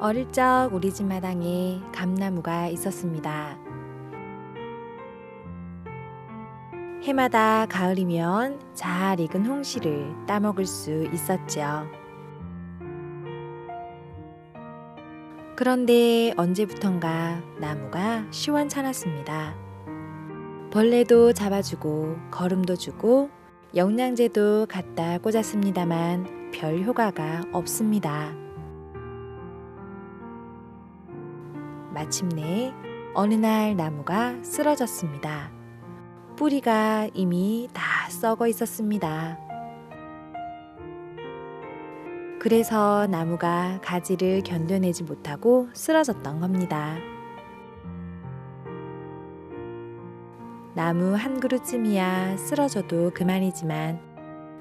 어릴 적 우리 집 마당에 감나무가 있었습니다. 해마다 가을이면 잘 익은 홍시를 따먹을 수 있었죠. 그런데 언제부턴가 나무가 시원찮았습니다. 벌레도 잡아주고 거름도 주고 영양제도 갖다 꽂았습니다만 별 효과가 없습니다. 마침내 어느 날 나무가 쓰러졌습니다. 뿌리가 이미 다 썩어 있었습니다. 그래서 나무가 가지를 견뎌내지 못하고 쓰러졌던 겁니다. 나무 한 그루쯤이야 쓰러져도 그만이지만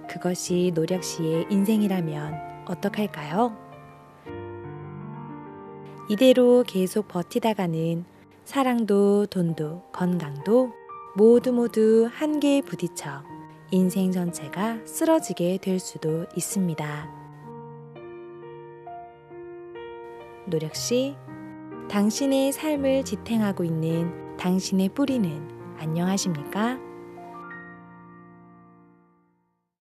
그것이 노력 씨의 인생이라면 어떡할까요? 이대로 계속 버티다가는 사랑도 돈도 건강도 모두 모두 한계에 부딪혀 인생 전체가 쓰러지게 될 수도 있습니다. 노력시 당신의 삶을 지탱하고 있는 당신의 뿌리는 안녕하십니까?